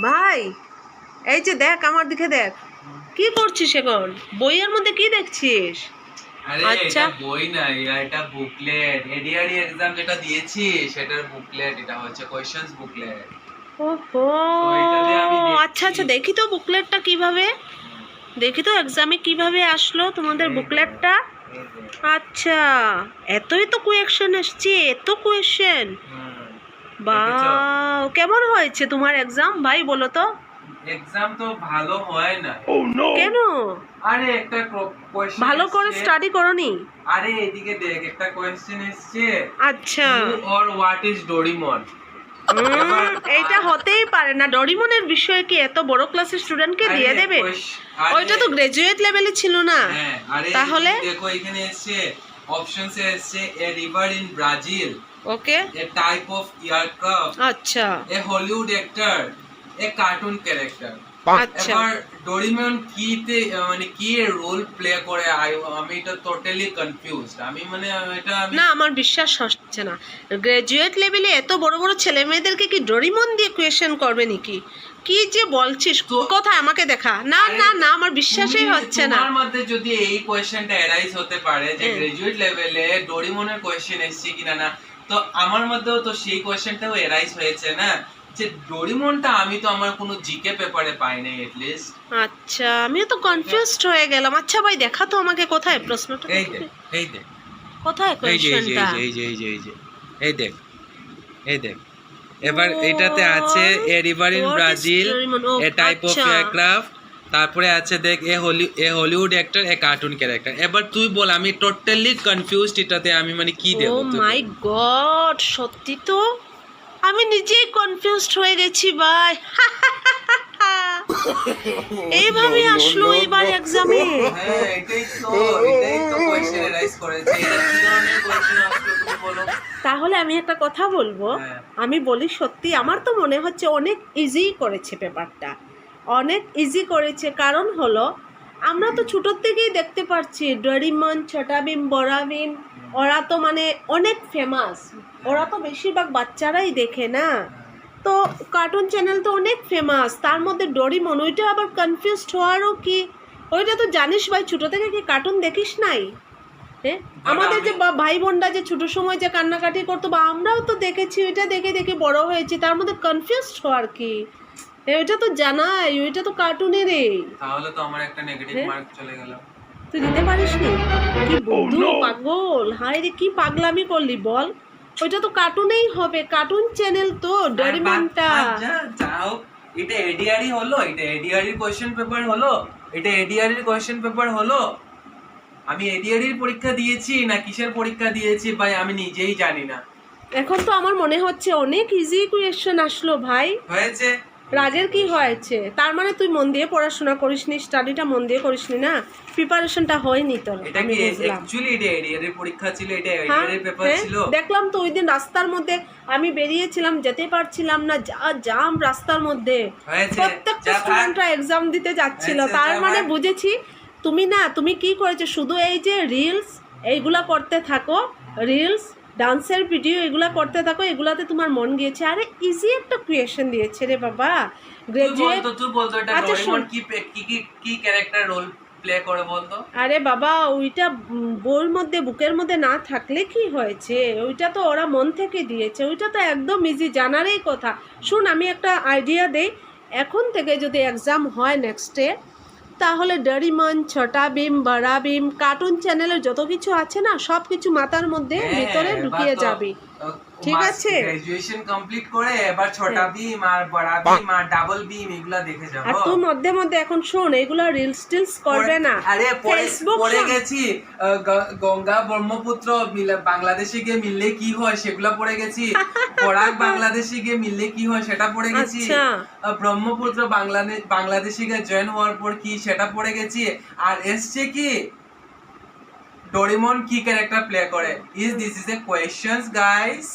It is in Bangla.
ভাই এই যে দেখ আমার দিকে দেখ। কি করছিস এখন? বইয়ের মধ্যে কি দেখছিস? আচ্ছা। বই না এটা বুকলেট এডিআরই এক্সাম যেটা দিয়েছি সেটার বুকলেট এটা হচ্ছে কোশ্চেন্স বুকলেট ওহো। আচ্ছা আচ্ছা দেখি তো বুকলেটটা কীভাবে। দেখি তো এক্সামে কীভাবে আসলো তোমাদের বুকলেটটা আচ্ছা এতই তো কোয়েকশন এসছে এত কোয়েশ্চেন বা কেমন হয়েছে তোমার এক্সাম ভাই বলো তো। এক্সাম তো ভালো হয় না। কেন? আরে একটা কোশ্চেন ভালো করে স্টাডি করনি? আরে এদিকে দেখ একটা কোশ্চেন এসছে। আচ্ছা। অর হোয়াট ইজ ডোরিমন এইটা হতেই পারে না। ডরিমনের বিষয়ে কি এত বড় ক্লাসের স্টুডেন্টকে দিয়ে দেবে? ওইটা তো গ্রাজুয়েট লেভেলে ছিল না। হ্যাঁ তাহলে? দেখো এখানে এসছে অপশনস এসছে a river in Brazil okay a type of aircraft আচ্ছা a Hollywood actor a cartoon character আচ্ছা এবার ডোরিমন কিতে মানে কি রোল প্লে করে? আমি এটা টোটালি কনফিউজড আমি মানে এটা আমি না আমার বিশ্বাস হচ্ছে না। গ্রাজুয়েট লেভেলে এত বড় বড় ছেলে মেয়েদেরকে কি ডরিমন দিয়ে কোয়েশ্চেন করবে নাকি? কি যে বলছিস? তো- কোথায় আমাকে দেখা? না না না আমার বিশ্বাসই হচ্ছে না। আমার মধ্যে যদি এই কোয়েশ্চেনটা এরাইজ হতে পারে যে। গ্রাজুয়েট লেভেলে ডোরিমনের কোয়েশ্চেন এসছে কিনা না তো আমার মধ্যেও তো সেই কোয়েশ্চেনটাও এরাইজ হয়েছে না? যে ডোরিমনটা আমি তো আমার কোনো জিকে পেপারে পাই নাই লিস্ট আচ্ছা আমিও তো কনফিউজড হয়ে গেলাম। আচ্ছা ভাই দেখা তো আমাকে কোথায়? প্রশ্নটা এই দেখ এই দেখ। কোথায় কোয়েশ্চেনটা এই যে এই যে এই যে এই দেখ এই দেখ। এবার এটাতে আছে a river in Brazil? A type of. Aircraft তারপরে আছে দেখ a holly a Hollywood actor a cartoon character এবার তুই বল আমি টোটালি কনফিউজড এটাতে আমি মানে কি দেব ও মাই গড সত্যি তো? আমি নিজেই কনফিউজড হয়ে গেছি ভাই। এইভাবে আসলো এবার এক্সামে হ্যাঁ এটাই তো এটাই তো কোয়েশ্চেন এরাইজ করেছে। এটা কি ধরনের কোয়েশ্চেন আসলো তুমি বলো? তাহলে আমি একটা কথা বলব। হ্যাঁ। আমি বলি সত্যি আমার তো মনে হচ্ছে অনেক ইজি করেছে পেপারটা অনেক ইজি করেছে। কারণ হলো আমরা তো ছোটোর থেকেই দেখতে পাচ্ছি ডরিমন ছোটা বড়া বিম ওরা তো মানে অনেক ফেমাস ওরা তো বেশিরভাগ বাচ্চারাই দেখে না। তো কার্টুন চ্যানেল তো অনেক ফেমাস তার মধ্যে ডরিমন ওইটা আবার কনফিউজড হওয়ারও কি? ওইটা তো জানিস ভাই ছোটো থেকে কি কার্টুন দেখিস নাই? হ্যাঁ আমাদের যে বা- ভাই বোনরা যে ছোটো সময় যে কান্নাকাটি করতো বা আমরাও তো দেখেছি ওইটা দেখে দেখে বড় হয়েছি তার মধ্যে কনফিউজড হওয়ার কি? ওইটা তো জানাই ওইটা তো কার্টুনেরই তাহলে তো আমার একটা নেগেটিভ হ্যাঁ? মার্ক চলে গেল। তুই দিতে পারিস নি? কি বন্ধু পাগল? হায় রে কি পাগলামি করলি বল? ওইটা তো কার্টুনেই হবে কার্টুন চ্যানেল তো ডরিমনটা আচ্ছা যাও এটা এডিআরই হলো এটা এডিআরই কোশ্চেন পেপার হলো এটা এডিআরই কোশ্চেন পেপার হলো। আমি এডিআরই পরীক্ষা দিয়েছি না কিসের পরীক্ষা দিয়েছি ভাই আমি নিজেই জানি না। এখন তো আমার মনে হচ্ছে অনেক ইজি কোয়েশ্চেন আসলো ভাই। হয়েছে। রাগের কি হয়েছে? তার মানে তুই মন দিয়ে পড়াশোনা করিসনি স্টাডিটা মন দিয়ে করিসনি না? প্রিপারেশনটা হয়নি তোর। আমি বুঝলাম। অ্যাকচুয়ালি এটা এডিআরই পরীক্ষা ছিল এটা হ্যাঁ, পেপার হ্যাঁ, ছিল। দেখলাম তো ওই দিন রাস্তার মধ্যে আমি বেরিয়েছিলাম যেতে পারছিলাম না যা জাম রাস্তার মধ্যে। প্রত্যেকটা স্টুডেন্টরা এক্সাম দিতে যাচ্ছিল। তার মানে বুঝেছি তুমি না তুমি কি করেছ? শুধু এই যে রিলস এইগুলা করতে থাকো। রিলস ডান্সের ভিডিও এগুলা করতে থাকো এগুলাতে তোমার মন গিয়েছে। আরে ইজি একটা ক্রিয়েশন দিয়েছে রে বাবা। গ্রাজুয়েট তুই বলতো এটা আচ্ছা, শোন। কি কি কি ক্যারেক্টার রোল প্লে করে বলতো? আরে বাবা ওইটা বইয়ের মধ্যে বুকের মধ্যে না থাকলে কি হয়েছে? ওইটা তো ওরা মন থেকে দিয়েছে। ওইটা তো একদম ইজি জানারই কথা। শুন আমি একটা আইডিয়া দেই। এখন থেকে যদি এক্সাম হয় নেক্সট নেক্সটে তাহলে ডরিমন ছটা বিম বড়া বিম কার্টুন চ্যানেলের যত কিছু আছে না সব কিছু মাথার মধ্যে হ্যাঁ, ভিতরে ঢুকিয়ে যাবি। ঠিক আছে? গ্রাজুয়েশন কমপ্লিট করে এবার ছোটা হ্যাঁ। বিম আর বড়া বিম আর ডাবল বিম এগুলা দেখে যাব। আর তুই মধ্যে মধ্যে এখন শোন এগুলো রিলস টিলস করবে না। আরে ফেসবুক সব- গেছি গঙ্গা ব্রহ্মপুত্র মিলে বাংলাদেশে গিয়ে মিললে কি হয় সেগুলা পড়ে গেছি। বরাক বাংলাদেশে গিয়ে মিললে কি হয় সেটা পড়ে গেছি। আচ্ছা। ব্রহ্মপুত্র বাংলাদেশ বাংলাদেশে গিয়ে জয়েন হওয়ার পর কি সেটা পড়ে গেছি। আর এসছে কি? ডোরিমন কি ক্যারেক্টার প্লে করে? Is this is a questions guys